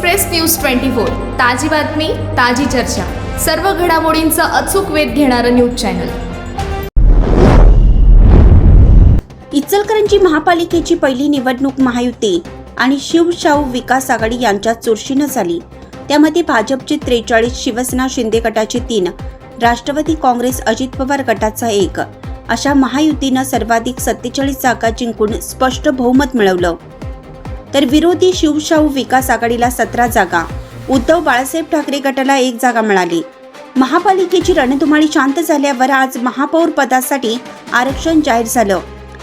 Express news twenty four ताजी बातमी ताजी चर्चा. सर्व घडामोडींचा अचूक वेध घेणारं न्यूज चॅनल. इचलकरंजी महापालिकेची पहिली निवडणूक महायुती आणि शिवशाहू विकास आघाडी यांच्यात चुरशीनं झाली. त्यामध्ये भाजपचे त्रेचाळीस शिवसेना शिंदे गटाचे तीन राष्ट्रवादी काँग्रेस अजित पवार गटाचा एक. अशा महायुतीनं सर्वाधिक सत्तेचाळीस जागा जिंकून स्पष्ट बहुमत मिळवलं. तर विरोधी शिवशाहू विकास आघाडीला सतरा जागा. उद्धव बाळासाहेब ठाकरे गटाला एक जागा मिळाली. महापालिकेची रणधुमाळी शांत झाल्यावर आज महापौर पदासाठी आरक्षण जाहीर झालं.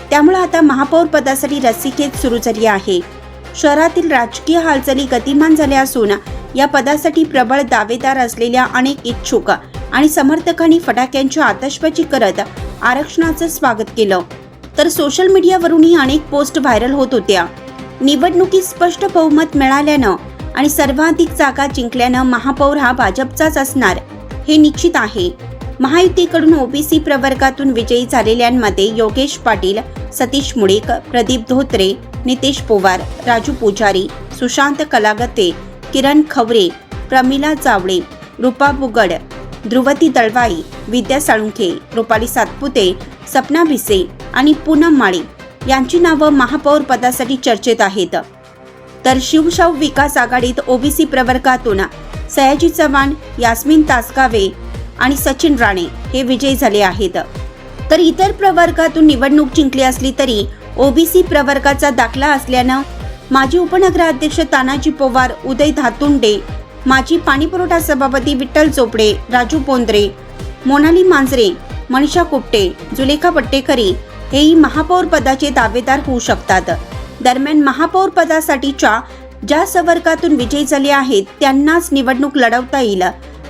त्यामुळे आता महापौर पदासाठी रस्सीखेच सुरू झाली आहे. शहरातील राजकीय हालचाली गतिमान झाल्या असून या पदासाठी प्रबळ दावेदार असलेल्या अनेक इच्छुक आणि समर्थकांनी फटाक्यांची आतषबाजी करत आरक्षणाचं स्वागत केलं. तर सोशल मीडियावरूनही अनेक पोस्ट व्हायरल होत होत्या. निवडणुकीत स्पष्ट बहुमत मिळाल्यानं आणि सर्वाधिक जागा जिंकल्यानं महापौर हा भाजपचाच असणार हे निश्चित आहे. महायुतीकडून ओबीसी प्रवर्गातून विजयी झालेल्यांमध्ये योगेश पाटील सतीश मुळीक प्रदीप धोत्रे नितेश पोवार राजू पुजारी सुशांत कलागते किरण खवरे प्रमिला जावळे रुपा बुगड ध्रुवती दळवाई विद्या साळुंखे रुपाली सातपुते सपना भिसे आणि पूनम माळी यांची नावं महापौर पदासाठी चर्चेत आहेत. तर शिवशाहू विकास आघाडीत ओबीसी प्रवर्गातून सयाजी चव्हाण यास्मिन तासगावे आणि सचिन राणे हे विजयी झाले आहेत. तर इतर प्रवर्गातून निवडणूक जिंकली असली तरी ओबीसी प्रवर्गाचा दाखला असल्यानं माजी उपनगराध्यक्ष तानाजी पवार उदय धातुंडे माजी पाणीपुरवठा सभापती विठ्ठल चोपडे राजू पोंद्रे मोनाली मांजरे मनीषा कुपटे जुलेखा पट्टेकरी हेही महापौर पदाचे दावेदार होऊ शकतात. दरम्यान महापौर पदासाठीच्या ज्या सवर्गातून विजयी झाले आहेत त्यांनाच निवडणूक लढवता येईल.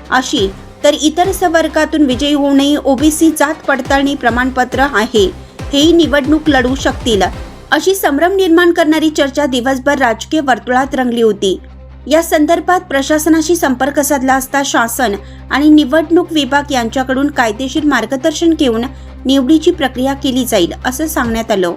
अशी तर इतर सवर्गातून विजयी होणे ओबीसी जात पडताळणी प्रमाणपत्र आहे. हेही निवडणूक लढवू शकतील. अशी संभ्रम निर्माण करणारी चर्चा दिवसभर राजकीय वर्तुळात रंगली होती. या संदर्भात प्रशासनाशी संपर्क साधला असता शासन आणि निवडणूक विभाग यांच्याकडून कायदेशीर मार्गदर्शन घेऊन निवडीची प्रक्रिया केली जाईल असं सांगण्यात आलं.